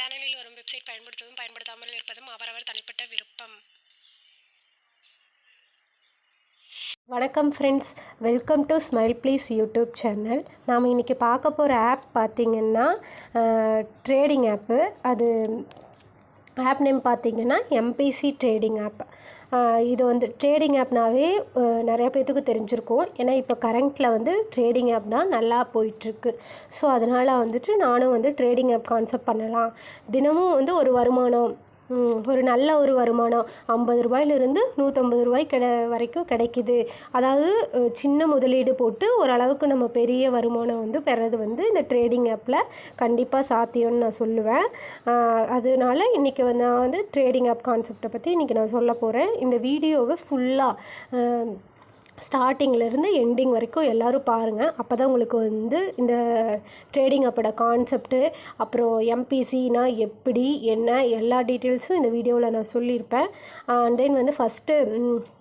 சேனலில் வரும் வெப்சைட் பயன்படுத்துவதும் பயன்படுத்தாமல் இருப்பதும் அவரவர் தனிப்பட்ட விருப்பம். வணக்கம் friends welcome to smile please YouTube channel நாம் இன்றைக்கி பார்க்க போகிற ஆப் பார்த்திங்கன்னா ட்ரேடிங் ஆப்பு அது ஆப் நேம் பார்த்தீங்கன்னா எம்பிசி ட்ரேடிங் ஆப் இது வந்து ட்ரேடிங் ஆப்னாவே நிறைய பேர்த்துக்கு தெரிஞ்சிருக்கும். ஏன்னா இப்போ கரண்ட்டில் வந்து ட்ரேடிங் ஆப் தான் நல்லா போயிட்டுருக்கு. ஸோ அதனால் வந்துட்டு நானும் வந்து ட்ரேடிங் ஆப் கான்செப்ட் பண்ணலாம். தினமும் வந்து ஒரு வருமானம் ஒரு நல்ல ஒரு வருமானம். ஐம்பது ரூபாயிலிருந்து நூற்றம்பது ரூபாய் கிட வரைக்கும் கிடைக்குது. அதாவது சின்ன முதலீடு போட்டு ஓரளவுக்கு நம்ம பெரிய வருமானம் வந்து பெறது வந்து இந்த ட்ரேடிங் ஆப்பில் கண்டிப்பாக சாத்தியம்னு நான் சொல்லுவேன். அதனால இன்றைக்கி வந்து நான் வந்து ட்ரேடிங் ஆப் கான்செப்டை பற்றி இன்றைக்கி நான் சொல்ல போகிறேன் இந்த வீடியோவை ஃபுல்லாக ஸ்டார்டிங்லேருந்து எண்டிங் வரைக்கும் எல்லோரும் பாருங்கள் அப்போ தான் உங்களுக்கு வந்து இந்த ட்ரேடிங் அப்போட கான்செப்ட்டு அப்புறம் எம்பிசினா எப்படி என்ன எல்லா டீட்டெயில்ஸும் இந்த வீடியோவில் நான் சொல்லியிருப்பேன். அண்ட் தென் வந்து ஃபஸ்ட்டு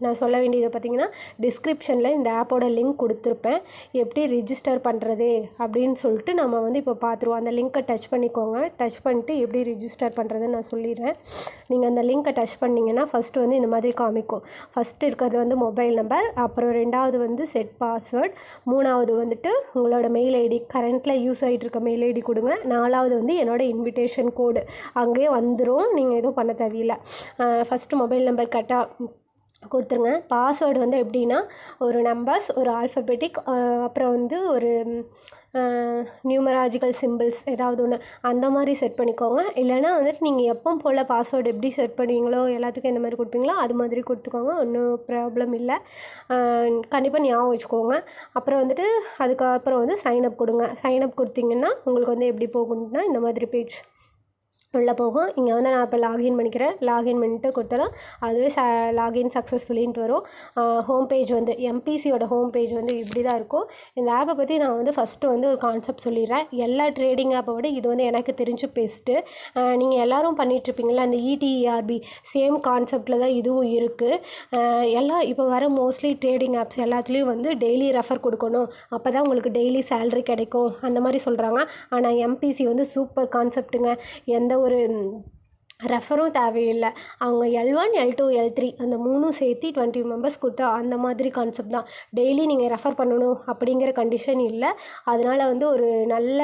நான் சொல்ல வேண்டியது பார்த்திங்கன்னா டிஸ்கிரிப்ஷனில் இந்த ஆப்போட லிங்க் கொடுத்துருப்பேன். எப்படி ரிஜிஸ்டர் பண்ணுறது அப்படின்னு சொல்லிட்டு நம்ம வந்து இப்போ பார்த்துருவோம். அந்த லிங்க்கை டச் பண்ணிக்கோங்க. டச் பண்ணிட்டு எப்படி ரிஜிஸ்டர் பண்ணுறதுன்னு நான் சொல்லிடுறேன். நீங்கள் அந்த லிங்க்கை டச் பண்ணிங்கன்னா ஃபஸ்ட்டு வந்து இந்த மாதிரி காமிக்கும். ஃபஸ்ட்டு இருக்கிறது வந்து மொபைல் நம்பர் அப்புறம் ரெண்டாவது வந்து செட் பாஸ்வேர்ட் மூணாவது வந்துட்டு உங்களோட மெயில் ஐடி கரண்ட்டில் யூஸ் ஆகிட்டு இருக்க மெயில் ஐடி கொடுங்க. நாலாவது வந்து என்னோடய இன்விடேஷன் கோடு அங்கேயே வந்துடும் நீங்கள் எதுவும் பண்ண தேவையில்லை. ஃபஸ்ட்டு மொபைல் நம்பர் கரெக்டாக கொடுத்துருங்க. பாஸ்வேர்டு வந்து எப்படின்னா ஒரு நம்பர்ஸ் ஒரு ஆல்ஃபபெட்டிக் அப்புறம் வந்து ஒரு நியூமராஜிக்கல் சிம்பிள்ஸ் ஏதாவது ஒன்று அந்த மாதிரி செட் பண்ணிக்கோங்க. இல்லைன்னா வந்துட்டு நீங்கள் எப்போ போல் பாஸ்வேர்டு எப்படி செட் பண்ணுவீங்களோ எல்லாத்துக்கும் எந்த மாதிரி கொடுப்பீங்களோ அது மாதிரி கொடுத்துக்கோங்க. ஒன்றும் ப்ராப்ளம் இல்லை. கண்டிப்பாக ஞாபகம் வச்சுக்கோங்க. அப்புறம் வந்துட்டு அதுக்கப்புறம் வந்து சைன் அப் கொடுங்க. சைன் அப் கொடுத்தீங்கன்னா உங்களுக்கு வந்து எப்படி போகணுன்னா இந்த மாதிரி பேஜ் உள்ளே போகும். இங்கே வந்து நான் இப்போ லாகின் பண்ணிக்கிறேன். லாகின் பண்ணிட்டு கொடுத்தனா அதுவே ச லாகின் சக்ஸஸ்ஃபுல்லின்ட்டு வரும். ஹோம் பேஜ் வந்து எம்பிசியோட ஹோம் பேஜ் வந்து இப்படி தான் இருக்கும். இந்த ஆப்பை பற்றி நான் வந்து ஃபஸ்ட்டு வந்து ஒரு கான்செப்ட் சொல்லிடுறேன். எல்லா ட்ரேடிங் ஆப்பை விட இது வந்து எனக்கு தெரிஞ்சு பெஸ்ட்டு நீங்கள் எல்லோரும் பண்ணிகிட்ருப்பீங்களா அந்த இடிஇஆர்பி சேம் கான்செப்டில் தான் இதுவும் இருக்குது எல்லாம் இப்போ வர மோஸ்ட்லி ட்ரேடிங் ஆப்ஸ் எல்லாத்துலேயும் வந்து டெய்லி ரெஃபர் கொடுக்கணும். அப்போ தான் உங்களுக்கு டெய்லி சேலரி கிடைக்கும். அந்த மாதிரி சொல்கிறாங்க ஆனால் எம்பிசி வந்து சூப்பர் கான்செப்ட்டுங்க எந்த ஒரு ரெஃபரும் தேவையில்லை. அவங்க L one L two L three அந்த மூணும் சேர்த்து டுவெண்ட்டி மெம்பர்ஸ் கொடுத்தா அந்த மாதிரி கான்செப்ட் தான். டெய்லி நீங்கள் ரெஃபர் பண்ணணும் அப்படிங்கிற கண்டிஷன் இல்லை. அதனால் வந்து ஒரு நல்ல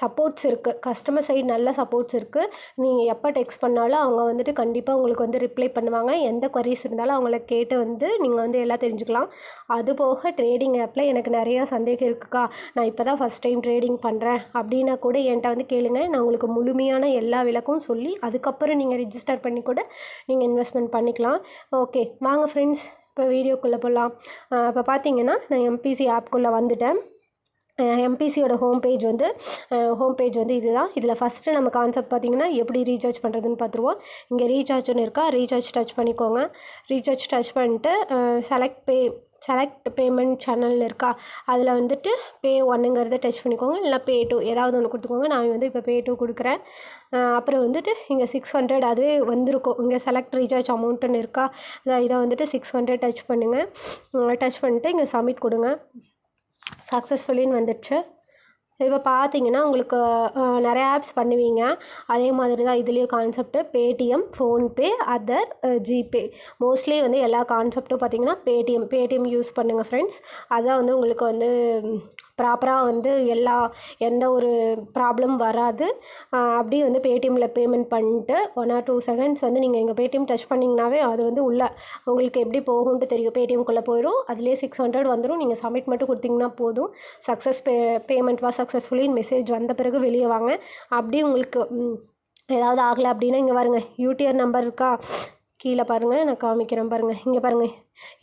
சப்போர்ட்ஸ் இருக்குது கஸ்டமர் சைடு நல்ல சப்போர்ட்ஸ் இருக்குது நீங்கள் எப்போ டெக்ஸ்ட் பண்ணாலும் அவங்க வந்துட்டு கண்டிப்பாக உங்களுக்கு வந்து ரிப்ளை பண்ணுவாங்க. எந்த கொரீஸ் இருந்தாலும் அவங்கள கேட்டு வந்து நீங்கள் வந்து எல்லாம் தெரிஞ்சுக்கலாம். அது போக ட்ரேடிங் ஆப்பில் எனக்கு நிறையா சந்தேகம் இருக்குக்கா. நான் இப்போ தான் ஃபஸ்ட் டைம் ட்ரேடிங் பண்ணுறேன் அப்படின்னா கூட என்கிட்ட வந்து கேளுங்க. நான் உங்களுக்கு முழுமையான எல்லா விளக்கும் சொல்லி அதுக்கப்புறம் நீங்கள் ரிஜிஸ்டர் பண்ணி கூட நீங்கள் இன்வெஸ்ட்மெண்ட் பண்ணிக்கலாம். ஓகே வாங்க ஃப்ரெண்ட்ஸ் இப்போ வீடியோக்குள்ளே போகலாம் இப்போ பார்த்தீங்கன்னா நான் எம்பிசி ஆப்குள்ளே வந்துட்டேன். எம்பிசியோட ஹோம் பேஜ் வந்து ஹோம் பேஜ் வந்து இதுதான். இதில் ஃபஸ்ட்டு நம்ம கான்செப்ட் பார்த்திங்கன்னா எப்படி ரீசார்ஜ் பண்ணுறதுன்னு பார்த்துருவோம் இங்கே ரீசார்ஜ்னு இருக்கா? ரீசார்ஜ் டச் பண்ணிக்கோங்க. ரீசார்ஜ் டச் பண்ணிட்டு select pay select payment channel இருக்கா? அதில் வந்துட்டு பே ஒன்னுங்கிறத டச் பண்ணிக்கோங்க. இல்லை பே டூ ஏதாவது ஒன்று கொடுத்துக்கோங்க. நான் வந்து இப்போ பே டூ கொடுக்குறேன். அப்புறம் வந்துட்டு இங்கே சிக்ஸ் ஹண்ட்ரட் அதுவே வந்திருக்கும். இங்கே செலக்ட் ரீசார்ஜ் அமௌண்ட்டுன்னு இருக்கா? இதை வந்துட்டு சிக்ஸ் ஹண்ட்ரட் டச் பண்ணுங்கள் டச் பண்ணிட்டு இங்கே சப்மிட் கொடுங்க. சக்ஸஸ்ஃபுல்லின்னு வந்துடுச்சு. இப்போ பார்த்தீங்கன்னா உங்களுக்கு நிறையா நிறைய ஆப்ஸ் பண்ணுவீங்க. அதே மாதிரி தான் இதுலேயும் concept Paytm PhonePe other GPay mostly வந்து எல்லா கான்செப்ட்டும் பார்த்தீங்கன்னா பேடிஎம் பேடிஎம் யூஸ் பண்ணுங்கள் ஃப்ரெண்ட்ஸ் அதான் வந்து உங்களுக்கு வந்து ப்ராப்பராக வந்து எல்லா எந்த ஒரு ப்ராப்ளம் வராது. அப்படியே வந்து பேடிஎம்மில் பேமெண்ட் பண்ணிட்டு ஒன் ஆர் டூ செகண்ட்ஸ் வந்து நீங்கள் எங்கள் பேடிஎம் டச் பண்ணிங்கனாவே அது வந்து உள்ளே உங்களுக்கு எப்படி போகும்ட்டு தெரியும். பேடிஎம்குள்ளே போயிடும் அதுலேயே சிக்ஸ் ஹண்ட்ரட் வந்துடும் நீங்கள் சப்மிட் மட்டும் கொடுத்தீங்கன்னா போதும். சக்ஸஸ் பே பேமெண்ட் வா சக்ஸஸ்ஃபுல்லி மெசேஜ் வந்த பிறகு வெளியே வாங்க. அப்படியே உங்களுக்கு ஏதாவது ஆகலை அப்படின்னா இங்கே பாருங்க. யூடிஆர் நம்பர் இருக்கா? கீழே பாருங்கள் நான் காமிக்கிறேன் பாருங்கள் இங்கே பாருங்கள்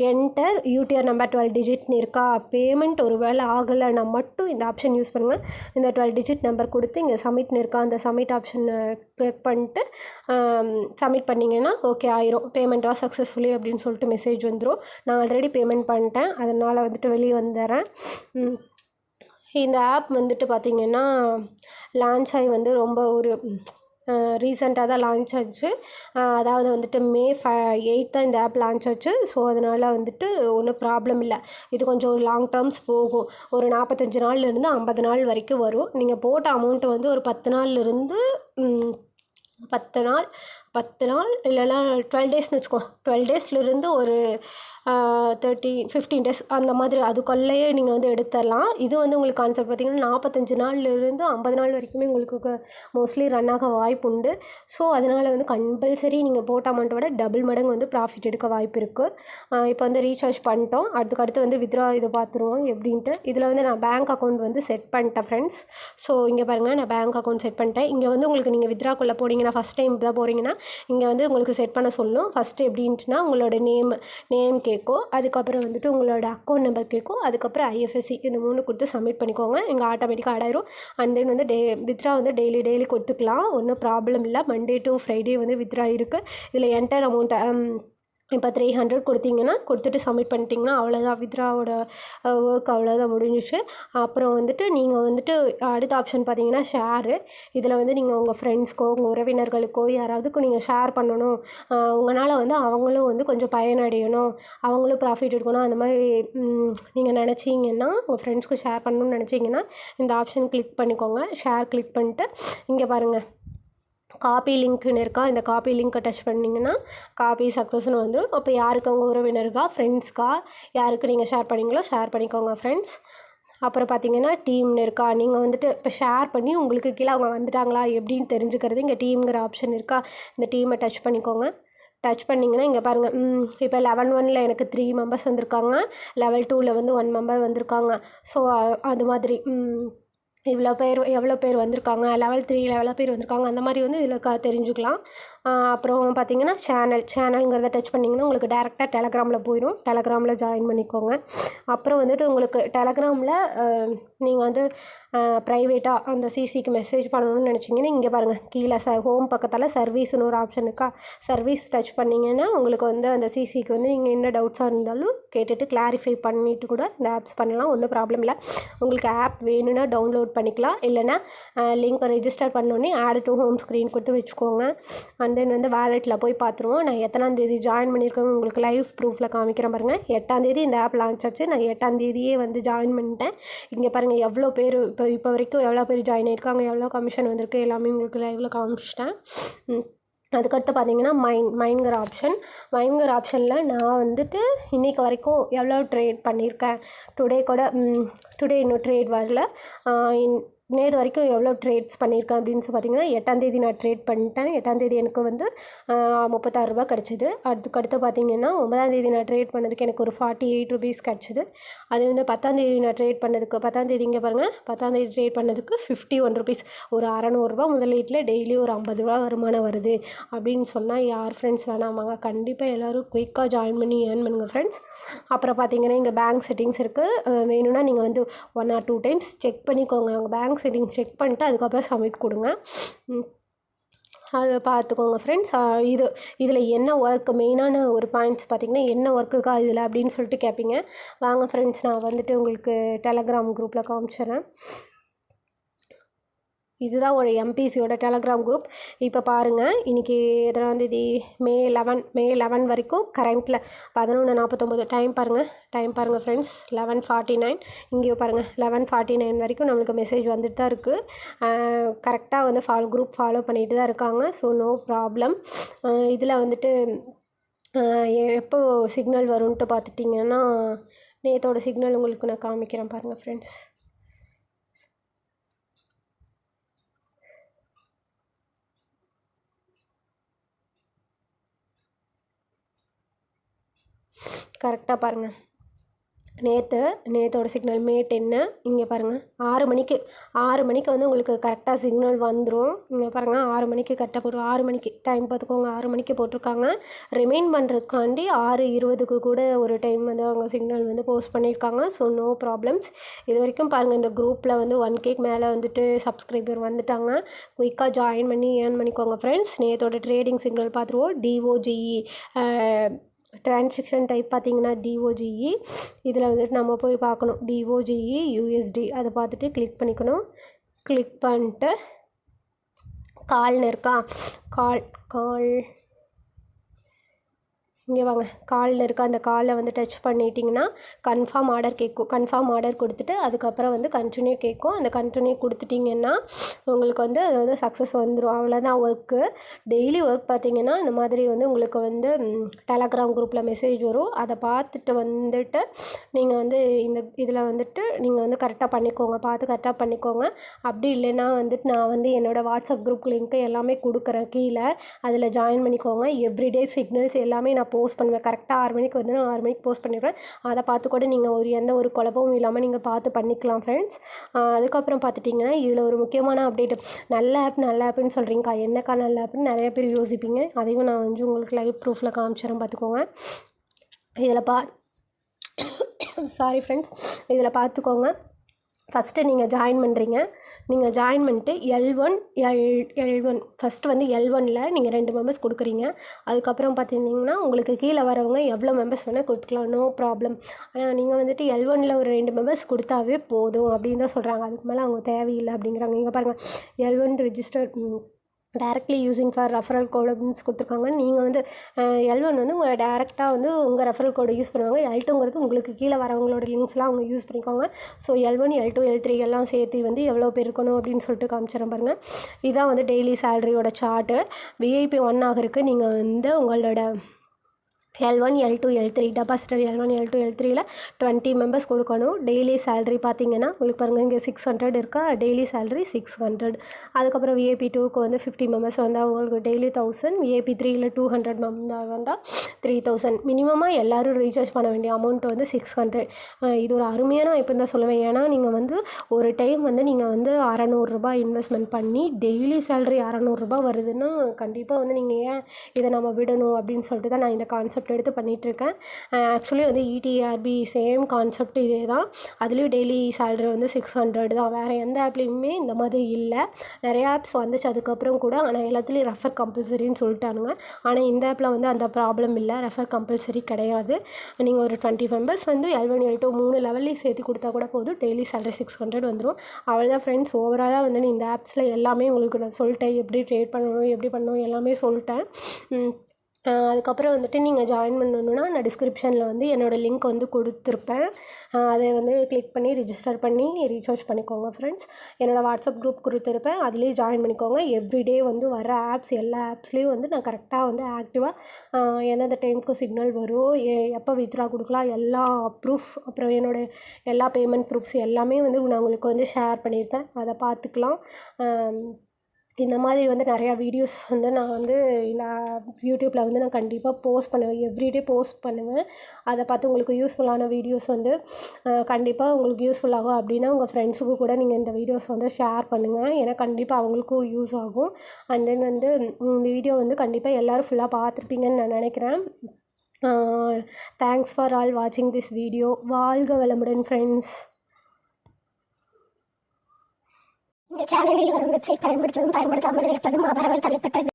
என்டர் யூடிஆர் நம்பர் டுவெல் டிஜிட்னு இருக்கா? பேமெண்ட் ஒரு வேளை ஆகலைன்னா மட்டும் இந்த ஆப்ஷன் யூஸ் பண்ணுங்கள் இந்த டுவெல் டிஜிட் நம்பர் கொடுத்து இங்கே சப்மிட்னு இருக்கா? அந்த சப்மிட் ஆப்ஷனை க்ளிக் பண்ணிட்டு சப்மிட் பண்ணிங்கன்னா ஓகே ஆயிரும். பேமெண்ட்டாக சக்ஸஸ்ஃபுல்லி அப்படின்னு சொல்லிட்டு மெசேஜ் வந்துடும் நான் ஆல்ரெடி பேமெண்ட் பண்ணிட்டேன். அதனால் வந்துட்டு வெளியே வந்துடுறேன். இந்த ஆப் வந்துட்டு பார்த்திங்கன்னா லான்ச் ஆகி வந்து ரொம்ப ஒரு ரீசெண்டாக தான் லான்ச் ஆச்சு. அதாவது வந்துட்டு மே ஃபை எயிட் தான் இந்த ஆப் லான்ச் ஆச்சு. ஸோ அதனால் வந்துட்டு ஒன்றும் ப்ராப்ளம் இல்லை. இது கொஞ்சம் லாங் டேர்ம்ஸ் போகும். ஒரு நாற்பத்தஞ்சு நாள்லேருந்து ஐம்பது நாள் வரைக்கும் வரும். நீங்கள் போட்ட அமௌண்ட்டு வந்து ஒரு பத்து நாள்லேருந்து பத்து நாள் பத்து நாள் இல்லைன்னா டுவெல் டேஸ்னு வச்சுக்கோ. டுவெல் டேஸ்லேருந்து ஒரு தேர்ட்டி ஃபிஃப்டீன் டேஸ் அந்த மாதிரி அதுக்குள்ளேயே நீங்கள் வந்து எடுத்துடலாம். இது வந்து உங்களுக்கு கான்செப்ட் பார்த்திங்கன்னா நாற்பத்தஞ்சு நாள்லேருந்து ஐம்பது நாள் வரைக்குமே உங்களுக்கு மோஸ்ட்லி ரன் ஆக வாய்ப்பு உண்டு. ஸோ அதனால் வந்து கம்பல்சரி நீங்கள் போட்ட அமௌண்ட்டை விட டபுள் மடங்கு வந்து ப்ராஃபிட் எடுக்க வாய்ப்பு இருக்குது இப்போ வந்து ரீசார்ஜ் பண்ணிட்டோம். அதுக்கு அடுத்து வந்து வித்ரா இதை பார்த்துருவோம் எப்படின்ட்டு. இதில் வந்து நான் பேங்க் அக்கௌண்ட் வந்து செட் பண்ணிட்டேன் ஃப்ரெண்ட்ஸ் ஸோ இங்கே பாருங்கள் நான் பேங்க் அக்கௌண்ட் செட் பண்ணிட்டேன். இங்கே வந்து உங்களுக்கு நீங்கள் வித்ராக்குள்ளே போனீங்கன்னா ஃபஸ்ட் டைம் தான் போகிறீங்கன்னா இங்கே வந்து உங்களுக்கு செட் பண்ண சொல்லும். ஃபஸ்ட்டு எப்படின்ட்டுனா உங்களோட நேம் நேம் கேட்கும் அதுக்கப்புறம் வந்துட்டு உங்களோட அக்கௌண்ட் நம்பர் கேட்கும் அதுக்கப்புறம் ஐஎஃப்எஸ்சி இந்த மூணு கொடுத்து சப்மிட் பண்ணிக்கோங்க. இங்கே ஆட்டோமேட்டிக்காக ஆட் ஆயிரும். அண்ட் தென் வந்து டே வித்ரா வந்து டெய்லி டெய்லி கொடுத்துக்கலாம். ஒன்றும் ப்ராப்ளம் இல்லை. மண்டே டு ஃப்ரைடே வந்து வித்ரா இருக்குது இதில் என்டர் அமௌண்ட்டை இப்போ த்ரீ ஹண்ட்ரட் கொடுத்தீங்கன்னா கொடுத்துட்டு சப்மிட் பண்ணிட்டீங்கன்னா அவ்வளோதான் வித்ராவோட ஒர்க் அவ்வளோதான் முடிஞ்சிச்சு. அப்புறம் வந்துட்டு நீங்கள் வந்துட்டு அடுத்த ஆப்ஷன் பார்த்தீங்கன்னா ஷேரு இதில் வந்து நீங்கள் உங்கள் ஃப்ரெண்ட்ஸ்க்கோ உங்கள் உறவினர்களுக்கோ யாராவதுக்கு நீங்கள் ஷேர் பண்ணணும். உங்களால் வந்து அவங்களும் வந்து கொஞ்சம் பயனடையணும். அவங்களும் ப்ராஃபிட் எடுக்கணும். அந்த மாதிரி நீங்கள் நினச்சிங்கன்னா உங்கள் ஃப்ரெண்ட்ஸ்க்கு ஷேர் பண்ணணும்னு நினச்சிங்கன்னா இந்த ஆப்ஷன் கிளிக் பண்ணிக்கோங்க. ஷேர் கிளிக் பண்ணிட்டு இங்கே பாருங்கள் காப்பி லிங்க்னு இருக்கா? இந்த காப்பி லிங்க்கை டச் பண்ணிங்கன்னா காப்பி சக்ஸஸ்னு வந்துடும் அப்போ யாருக்கு உங்கள் உறவினருக்கா ஃப்ரெண்ட்ஸ்க்கா யாருக்கு நீங்கள் ஷேர் பண்ணீங்களோ ஷேர் பண்ணிக்கோங்க ஃப்ரெண்ட்ஸ் அப்புறம் பார்த்தீங்கன்னா டீம்னு இருக்கா? நீங்கள் வந்துட்டு இப்போ ஷேர் பண்ணி உங்களுக்கு கீழே அவங்க வந்துட்டாங்களா? எப்படின்னு தெரிஞ்சுக்கிறது இங்கே டீம்ங்கிற ஆப்ஷன் இருக்கா? இந்த டீமை டச் பண்ணிக்கோங்க. டச் பண்ணிங்கன்னா இங்கே பாருங்கள் இப்போ லெவன் ஒனில் எனக்கு த்ரீ மெம்பர்ஸ் வந்திருக்காங்க. லெவல் டூவில் வந்து ஒன் மெம்பர் வந்திருக்காங்க. ஸோ அது மாதிரி இவ்வளோ பேர் எவ்வளோ பேர் வந்திருக்காங்க லெவல் த்ரீயில் எவ்வளோ பேர் வந்திருக்காங்க அந்த மாதிரி வந்து இதில் க தெரிஞ்சுக்கலாம். அப்புறம் பார்த்தீங்கன்னா சேனல் சேனல்ங்கிறத டச் பண்ணிங்கன்னா உங்களுக்கு டேரெக்டாக டெலகிராமில் போயிடும் டெலகிராமில் ஜாயின் பண்ணிக்கோங்க. அப்புறம் வந்துட்டு உங்களுக்கு டெலகிராமில் நீங்கள் வந்து ப்ரைவேட்டாக அந்த சிசிக்கு மெசேஜ் பண்ணணும்னு நினச்சிங்கன்னா இங்கே பாருங்கள் கீழே ச ஹோம் பக்கத்தில் சர்வீஸ்னு ஒரு ஆப்ஷன் இருக்கா? சர்வீஸ் டச் பண்ணிங்கன்னா உங்களுக்கு வந்து அந்த சிசிக்கு வந்து நீங்கள் என்ன டவுட்ஸாக இருந்தாலும் கேட்டுட்டு கிளாரிஃபை பண்ணிவிட்டு கூட இந்த ஆப்ஸ் பண்ணலாம். ஒன்றும் ப்ராப்ளம் இல்லை. உங்களுக்கு ஆப் வேணும்னா டவுன்லோட் பண்ணிக்கலாம். இல்லைன்னா லிங்க் ரெஜிஸ்டர் பண்ணோன்னே ஆட் டு ஹோம் ஸ்க்ரீன் கொடுத்து வச்சுக்கோங்க. அண்ட் தென் வந்து வேலெட்டில் போய் பார்த்துருவோம். நான் எத்தனாந்தேதி ஜாயின் பண்ணியிருக்கேன் உங்களுக்கு லைவ் ப்ரூஃபில் காமிக்கிறேன் பாருங்கள் எட்டாந்தேதி இந்த ஆப் லான்ச் ஆச்சு. நான் எட்டாந்தேதியே வந்து ஜாயின் பண்ணிட்டேன். இங்கே பாருங்கள் எவ்வளோ பேர் இப்போ இப்போ வரைக்கும் எவ்வளோ பேர் ஜாயின் ஆயிருக்காங்க எவ்வளோ கமிஷன் வந்திருக்கு எல்லாமே உங்களுக்கு லைவில் காமிச்சிட்டேன். அதுக்கடுத்து பார்த்தீங்கன்னா மைன் மைன்கிற ஆப்ஷன் மைன்கிற ஆப்ஷனில் நான் வந்துட்டு இன்றைக்கு வரைக்கும் எவ்வளோ ட்ரேட் பண்ணியிருக்கேன். டுடே கூட டுடே இன்னும் ட்ரேட் வரல. இன்- நேற்று வரைக்கும் எவ்வளோ ட்ரேட்ஸ் பண்ணியிருக்கேன் அப்படின்னு சொல்லி பார்த்தீங்கன்னா எட்டாந்தேதி நான் ட்ரேட் பண்ணிட்டேன். எட்டாந்தேதி எனக்கு வந்து ஆஹ் முப்பத்தாறு ரூபாய் கிடச்சிது. அதுக்கடுத்து பார்த்தீங்கன்னா ஒன்பதாந்தேதி நான் ட்ரேட் பண்ணதுக்கு எனக்கு ஒரு ஃபார்ட்டி எயிட் ருபீஸ் கிடச்சிது. அது வந்து பத்தாந்தேதி நான் ட்ரேட் பண்ணதுக்கு பத்தாந்தேதி இங்கே பாருங்கள் பத்தாந்தேதி ட்ரேட் பண்ணதுக்கு ஃபிஃப்டி ஒன் ருபீஸ் ஒரு அறநூறுரூவா முதலீட்டில் டெய்லி ஒரு ஐம்பது ரூபா வருமானம் வருது அப்படின்னு சொன்னால் யார் ஃப்ரெண்ட்ஸ் வேணாமாங்க கண்டிப்பாக எல்லோரும் குயிக்காக ஜாயின் பண்ணி ஏர்ன் பண்ணுங்கள் ஃப்ரெண்ட்ஸ் அப்புறம் பார்த்தீங்கன்னா இங்கே பேங்க் செட்டிங்ஸ் இருக்குது வேணும்னா நீங்கள் வந்து one or two times check பண்ணிக்கோங்க. பேங்க் பேங்க் செட்டிங் செக் பண்ணிட்டு அதுக்கப்புறம் சப்மிட் கொடுங்க. அதை பார்த்துக்கோங்க ஃப்ரெண்ட்ஸ் இது இதில் என்ன ஒர்க் மெயினான ஒரு பாயிண்ட்ஸ் பார்த்தீங்கன்னா என்ன ஒர்க்குக்கா இதில் அப்படின்னு சொல்லிட்டு கேட்பீங்க வாங்க ஃப்ரெண்ட்ஸ் நான் வந்துட்டு உங்களுக்கு டெலகிராம் குரூப்பில் காமிச்சிடுறேன் இதுதான் ஒரு எம்பிசியோட டெலகிராம் குரூப் இப்போ பாருங்கள் இன்றைக்கி எத்தனாந்தேதி மே லெவன் மே லெவன் வரைக்கும் கரண்ட்டில் பதினொன்று நாற்பத்தொம்போது டைம் பாருங்கள் டைம் பாருங்கள் ஃப்ரெண்ட்ஸ் லெவன் ஃபார்ட்டி நைன் இங்கேயோ பாருங்கள் லெவன் ஃபார்ட்டி நைன் வரைக்கும் நம்மளுக்கு மெசேஜ் வந்துட்டு தான் இருக்குது கரெக்டாக வந்து ஃபாலோ குரூப் ஃபாலோ பண்ணிட்டு தான் இருக்காங்க. ஸோ நோ ப்ராப்ளம் இதில் வந்துட்டு எப்போ சிக்னல் வரும்ன்ட்டு பார்த்துட்டிங்கன்னா நேத்தோட சிக்னல் உங்களுக்கு நான் காமிக்கிறேன் பாருங்கள் ஃப்ரெண்ட்ஸ் கரெக்டாக பாருங்கள் நேற்று நேற்றோட சிக்னல் மே டென்னு இங்கே பாருங்கள் ஆறு மணிக்கு ஆறு மணிக்கு வந்து உங்களுக்கு கரெக்டாக சிக்னல் வந்துடும் இங்கே பாருங்கள் ஆறு மணிக்கு கரெக்டாக போட்டு ஆறு மணிக்கு டைம் பார்த்துக்கோங்க. ஆறு மணிக்கு போட்டிருக்காங்க. ரிமைன் பண்ணுறதுக்காண்டி ஆறு இருபதுக்கு கூட ஒரு டைம் வந்து அவங்க சிக்னல் வந்து போஸ்ட் பண்ணியிருக்காங்க. ஸோ நோ ப்ராப்ளம்ஸ் இது வரைக்கும் பாருங்கள் இந்த குரூப்பில் வந்து ஒன் கேக் மேலே வந்துட்டு சப்ஸ்கிரைபர் வந்துட்டாங்க. குயிக்காக ஜாயின் பண்ணி ஏர்ன் பண்ணிக்கோங்க ஃப்ரெண்ட்ஸ் நேற்றோட ட்ரேடிங் சிக்னல் பார்த்துருவோம். டிஓஜிஇ டிரான்சாக்ஷன் டைப் பார்த்தீங்கன்னா டிஓஜிஇ இதில் வந்துட்டு நம்ம போய் பார்க்கணும். டிஓஜிஇ யூஎஸ்டி அதை பார்த்துட்டு கிளிக் பண்ணிக்கணும். கிளிக் பண்ணிட்டு கால்னு இருக்கா? கால் கால் இங்கே வாங்க. காலில் இருக்க அந்த காலில் வந்து டச் பண்ணிட்டீங்கன்னா கன்ஃபார்ம் ஆர்டர் கேட்கும். கன்ஃபார்ம் ஆர்டர் கொடுத்துட்டு அதுக்கப்புறம் வந்து கண்டினியூ கேட்கும். அந்த கண்டினியூ கொடுத்துட்டிங்கன்னா உங்களுக்கு வந்து அது வந்து சக்ஸஸ் வந்துடும் அவ்வளோதான் ஒர்க்கு டெய்லி ஒர்க் பார்த்தீங்கன்னா இந்த மாதிரி வந்து உங்களுக்கு வந்து டெலகிராம் குரூப்பில் மெசேஜ் வரும். அதை பார்த்துட்டு வந்துட்டு நீங்கள் வந்து இந்த இதில் வந்துட்டு நீங்கள் வந்து கரெக்டாக பண்ணிக்கோங்க. பார்த்து கரெக்டாக பண்ணிக்கோங்க. அப்படி இல்லைன்னா வந்துட்டு நான் வந்து என்னோடய வாட்ஸ்அப் குரூப் லிங்க்கு எல்லாமே கொடுக்குறேன் கீழே. அதில் ஜாயின் பண்ணிக்கோங்க. எவ்ரிடே சிக்னல்ஸ் எல்லாமே நான் போஸ்ட் பண்ணுவேன். கரெக்டாக ஆறு மணிக்கு வந்து நான் ஆறு மணிக்கு போஸ்ட் பண்ணிடுவேன். அதை பார்த்து கூட நீங்கள் ஒரு எந்த ஒரு குழப்பமும் இல்லாமல் நீங்கள் பார்த்து பண்ணிக்கலாம் ஃப்ரெண்ட்ஸ் அதுக்கப்புறம் பார்த்துட்டிங்கன்னா இதில் ஒரு முக்கியமான அப்டேட் நல்ல ஆப் நல்ல ஆப்னு சொல்கிறீங்கக்கா என்னக்கா நல்ல ஆப்னு நிறைய பேர் யோசிப்பீங்க. அதையும் நான் வந்து உங்களுக்கு லைவ் ப்ரூஃபில் காமிச்சிடறேன் பார்த்துக்கோங்க. இதில் பா சாரி ஃப்ரெண்ட்ஸ் இதில் பார்த்துக்கோங்க. ஃபஸ்ட்டு நீங்கள் ஜாயின் பண்ணுறீங்க நீங்கள் ஜாயின் பண்ணிட்டு L one L L one first வந்து எல் ஒனில் நீங்கள் ரெண்டு மெம்பர்ஸ் கொடுக்குறீங்க. அதுக்கப்புறம் பார்த்தீங்கன்னா உங்களுக்கு கீழே வரவங்க எவ்வளோ மெம்பர்ஸ் வேணால் கொடுத்துக்கலாம். நோ ப்ராப்ளம் ஆனால் நீங்கள் வந்துட்டு எல் ஒனில் ஒரு ரெண்டு மெம்பர்ஸ் கொடுத்தாவே போதும் அப்படின்னு தான் சொல்கிறாங்க அதுக்கு மேலே அவங்க தேவையில்லை அப்படிங்கிறாங்க. இங்கே பாருங்கள் L one register directly using for referral code அப்படின்னு கொடுத்துருக்காங்க. நீங்கள் வந்து எல் ஒன் வந்து உங்கள் டேரெக்டாக வந்து உங்கள் ரெஃபரல் கோடை யூஸ் பண்ணுவாங்க. எல் டூங்கிறது உங்களுக்கு கீழே வரவங்களோட லிங்க்ஸ்லாம் அவங்க யூஸ் பண்ணிக்கோங்க so L one L two L three எல்லாம் சேர்த்து வந்து எவ்வளோ பேர் இருக்கணும் அப்படின்னு சொல்லிட்டு காமிச்சிடறேன் பாருங்கள் இதான் வந்து டெய்லி சேலரியோட சார்ட்டு விஐபி ஒன் ஆகிறதுக்கு நீங்கள் வந்து உங்களோட L one L two L three depositor L one L two L த்ரீயில் டுவெண்ட்டி மெம்பர்ஸ் கொடுக்கணும். டெய்லி சேலரி பார்த்தீங்கன்னா உங்களுக்கு பாருங்கள் இங்கே சிக்ஸ் ஹண்ட்ரட் இருக்கா? டெய்லி சேலரி சிக்ஸ் ஹண்ட்ரட் அதுக்கப்புறம் விஏபி டூக்கு வந்து ஃபிஃப்டி மெம்பர்ஸ் வந்தால் உங்களுக்கு டெய்லி தௌசண்ட் விஏபி த்ரீயில் டூ ஹண்ட்ரட் மெம்பர் வந்தால் த்ரீ தௌசண்ட் மினிமமாக எல்லோரும் ரீசார்ஜ் பண்ண வேண்டிய அமௌண்ட் வந்து சிக்ஸ் ஹண்ட்ரட் இது ஒரு அருமையான இப்போ தான் சொல்லுவேன். ஏன்னா நீங்கள் வந்து ஒரு டைம் வந்து நீங்கள் வந்து அறநூறுரூபா இன்வெஸ்ட்மெண்ட் பண்ணி டெய்லி சேலரி அறநூறுரூபா வருதுன்னா கண்டிப்பாக வந்து நீங்கள் ஏன் இதை நம்ம விடணும் அப்படின்னு சொல்லிட்டு தான் நான் இந்த கான்செப்ட் கான்செப்ட் எடுத்து பண்ணிகிட்ருக்கேன் ஆக்சுவலி வந்து இடிஆர்பி சேம் கான்செப்ட் இதே தான் அதுலேயும் டெய்லி சேலரி வந்து சிக்ஸ் ஹண்ட்ரட் தான். வேறு எந்த ஆப்லேயுமே இந்த மாதிரி இல்லை. நிறைய ஆப்ஸ் வந்துச்சு அதுக்கப்புறம் கூட. ஆனால் எல்லாத்துலேயும் ரெஃபர் கம்பல்சரின்னு சொல்லிட்டானுங்க. ஆனால் இந்த ஆப்பில் வந்து அந்த ப்ராப்ளம் இல்லை. ரெஃபர் கம்பல்சரி கிடையாது. நீங்கள் ஒரு டுவெண்ட்டி மெம்பர்ஸ் வந்து எல் ஒன் எல் டூ மூணு லெவல்லையும் சேர்த்து கொடுத்தா கூட போதும். டெய்லி சேலரி சிக்ஸ் ஹண்ட்ரட் வந்துடும் அவ்வளோதான் ஃப்ரெண்ட்ஸ் ஓவராலாக வந்து இந்த ஆப்ஸில் எல்லாமே உங்களுக்கு நான் சொல்லிட்டேன். எப்படி ட்ரேட் பண்ணணும் எப்படி பண்ணணும் எல்லாமே சொல்லிட்டேன். அதுக்கப்புறம் வந்துட்டு நீங்கள் ஜாயின் பண்ணணுன்னா நான் டிஸ்கிரிப்ஷனில் வந்து என்னோடய லிங்க் வந்து கொடுத்துருப்பேன். அதை வந்து கிளிக் பண்ணி ரிஜிஸ்டர் பண்ணி ரீசார்ஜ் பண்ணிக்கோங்க ஃப்ரெண்ட்ஸ் என்னோடய வாட்ஸ்அப் குரூப் கொடுத்துருப்பேன். அதுலேயும் ஜாயின் பண்ணிக்கோங்க. எவ்ரிடே வந்து வர ஆப்ஸ் எல்லா ஆப்ஸ்லேயும் வந்து நான் கரெக்டாக வந்து ஆக்டிவாக எந்தெந்த டைமுக்கு சிக்னல் வரும் எ எப்போ வித்ரா கொடுக்கலாம் எல்லா ப்ரூஃப் அப்புறம் என்னோடய எல்லா பேமெண்ட் ப்ரூஃப்ஸ் எல்லாமே வந்து நான் உங்களுக்கு வந்து ஷேர் பண்ணியிருப்பேன். அதை பார்த்துக்கலாம். இந்த மாதிரி வந்து நிறையா வீடியோஸ் வந்து நான் வந்து இந்த யூடியூப்பில் வந்து நான் கண்டிப்பாக போஸ்ட் பண்ணுவேன். எவ்ரிடே போஸ்ட் பண்ணுவேன். அதை பார்த்து உங்களுக்கு யூஸ்ஃபுல்லான வீடியோஸ் வந்து கண்டிப்பாக உங்களுக்கு யூஸ்ஃபுல் ஆகும் அப்படின்னா உங்கள் ஃப்ரெண்ட்ஸுக்கு கூட நீங்கள் இந்த வீடியோஸ் வந்து ஷேர் பண்ணுங்கள் ஏன்னா கண்டிப்பாக அவங்களுக்கும் யூஸ் ஆகும். அண்ட் தென் வந்து இந்த வீடியோ வந்து கண்டிப்பாக எல்லோரும் ஃபுல்லாக பார்த்துருப்பீங்கன்னு நான் நினைக்கிறேன். தேங்க்ஸ் ஃபார் ஆல் வாட்சிங் திஸ் வீடியோ வாழ்க வளமுடன் ஃப்ரெண்ட்ஸ் இந்த சேனலில் வரும் வெப்சைட் பயன்படுத்துவதும் பயன்படுத்தாமல் இருப்பதும் அவரவர் தனிப்பட்ட